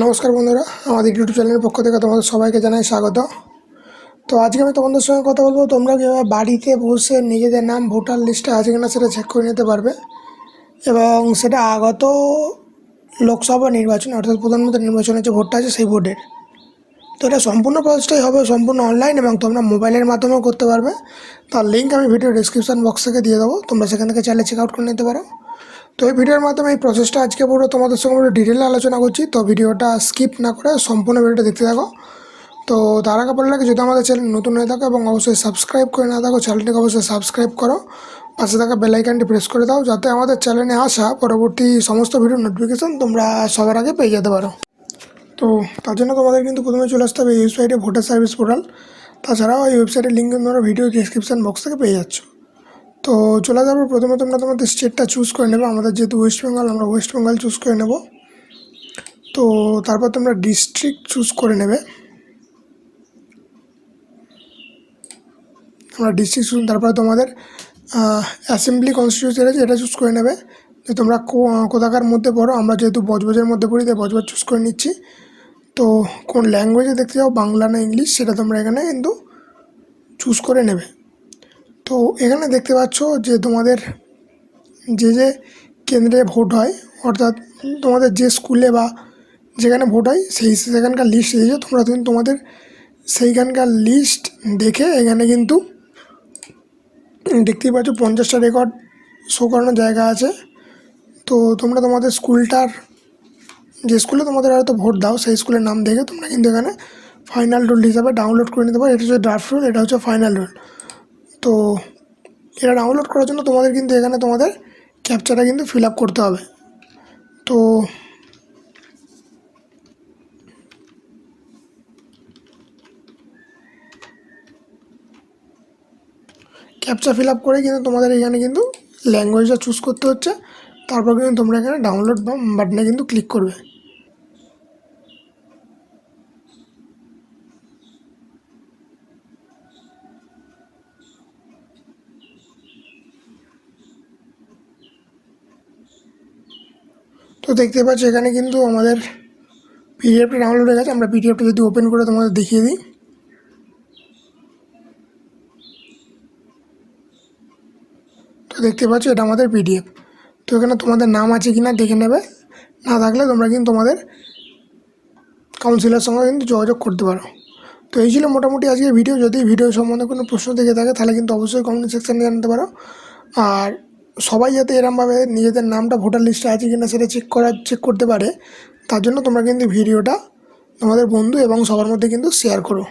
নমস্কার বন্ধুরা, আমাদের ইউটিউব চ্যানেলের পক্ষ থেকে তোমাদের সবাইকে জানাই স্বাগত। তো আজকে আমি তোমাদের সঙ্গে কথা বলব, তোমরা কীভাবে বাড়িতে বসে নিজেদের নাম, ভোটার লিস্টে আছে কিনা সেটা চেক করে নিতে পারবে। এবং সেটা আগত লোকসভা নির্বাচন, অর্থাৎ প্রধানমন্ত্রী নির্বাচনের যে ভোটটা আছে সেই ভোটের। তো এটা সম্পূর্ণ প্রসেসটাই হবে, সম্পূর্ণ অনলাইন এবং তোমরা মোবাইলের মাধ্যমেও করতে পারবে। তার লিঙ্ক আমি ভিডিও ডিসক্রিপশন বক্স থেকে দিয়ে দেবো, তোমরা সেখান থেকে চাইলে চেক আউট করে নিতে পারো। তো এই ভিডিওর মাধ্যমে এই প্রসেসটা আজকে পুরো তোমাদের সঙ্গে পুরো ডিটেলে আলোচনা করছি। তো ভিডিওটা স্কিপ না করে সম্পূর্ণ ভিডিওটা দেখতে থাকো। তো তার আগে বলে রাখি, যদি আমাদের চ্যানেল নতুন হয়ে থাকো এবং অবশ্যই সাবস্ক্রাইব করে না থাকো চ্যানেলটিকে অবশ্যই সাবস্ক্রাইব করো। পাশে থাকা বেলাইকানটি প্রেস করে দাও, যাতে আমাদের চ্যানেলে আসা পরবর্তী সমস্ত ভিডিও নোটিফিকেশন তোমরা সবার আগে পেয়ে যেতে পারো। তো তার জন্য তোমাদের কিন্তু প্রথমে চলে আসতে হবে এই ওয়েবসাইটে ভোটার সার্ভিস পোর্টাল তাছাড়াও এই ওয়েবসাইটের লিঙ্ক তোমরা ভিডিও ডিসক্রিপশন বক্স থেকে পেয়ে যাচ্ছ। তো চলে যাব। প্রথমে তোমরা তোমাদের স্টেটটা চুজ করে নেবে। আমাদের যেহেতু ওয়েস্ট বেঙ্গল আমরা ওয়েস্ট বেঙ্গল চুজ করে নেব। তো তারপর তোমরা ডিস্ট্রিক্ট চুজ করে নেবে। আমরা ডিস্ট্রিক্ট চুজ তারপরে তোমাদের অ্যাসেম্বলি কনস্টিটিউশন আছে এটা চুজ করে নেবে। যে তোমরা কোথাকার মধ্যে পড়ো, আমরা যেহেতু বজবজের মধ্যে পড়ি, তাই বজবজ চুজ করে নিচ্ছি। তো কোন ল্যাঙ্গুয়েজে দেখতে যাও বাংলা না ইংলিশ সেটা তোমরা এখানে কিন্তু চুজ করে নেবে। তো এখানে দেখতে পাচ্ছ যে তোমাদের যে যে কেন্দ্রে ভোট হয়, অর্থাৎ তোমাদের যে স্কুলে বা যেখানে ভোট হয়, সেই সেখানকার লিস্ট দিয়েছে তোমরা কিন্তু তোমাদের সেইখানকার লিস্ট দেখে এখানে কিন্তু দেখতেই পাচ্ছ পঞ্চাশটা রেকর্ড শো করানোর জায়গা আছে। তো তোমরা তোমাদের স্কুলটার, যে স্কুলে তোমাদের হয়তো ভোট দাও, সেই স্কুলের নাম দেখে তোমরা কিন্তু এখানে ফাইনাল রুল হিসাবে ডাউনলোড করে নিতে পারো। এটা হচ্ছে ড্রাফট রুল এটা হচ্ছে ফাইনাল রুল তো এটা ডাউনলোড করার জন্য তোমাদের কিন্তু এখানে তোমাদের ক্যাপচাটা কিন্তু ফিল আপ করতে হবে। তো ক্যাপচা ফিল আপ করে কিন্তু তোমাদের এখানে কিন্তু ল্যাঙ্গুয়েজটা চুজ করতে হচ্ছে। তারপর কিন্তু তোমরা এখানে ডাউনলোড বাটনে কিন্তু ক্লিক করবে। তো দেখতে পাচ্ছ এখানে কিন্তু আমাদের পিডিএফটা ডাউনলোড হয়ে গেছে। আমরা পিডিএফটা যদি ওপেন করে তোমাদের দেখিয়ে দিই। তো দেখতে পাচ্ছ এটা আমাদের পিডিএফ তো এখানে তোমাদের নাম আছে কি না দেখে নেবে। না থাকলে তোমরা কিন্তু তোমাদের কাউন্সিলের সঙ্গে কিন্তু যোগাযোগ করতে পারো। তো এই ছিল মোটামুটি আজকের ভিডিও যদি ভিডিও সম্বন্ধে কোনো প্রশ্ন থেকে থাকে, তাহলে কিন্তু অবশ্যই কমেন্ট সেকশানে জানাতে পারো। আর সবাই যাতে এরমভাবে নিজেদের নামটা ভোটার লিস্টে আছে কি না সেটা চেক করা চেক করতে পারে, তার জন্য তোমরা কিন্তু ভিডিওটা তোমাদের বন্ধু এবং সবার মধ্যে কিন্তু শেয়ার করো।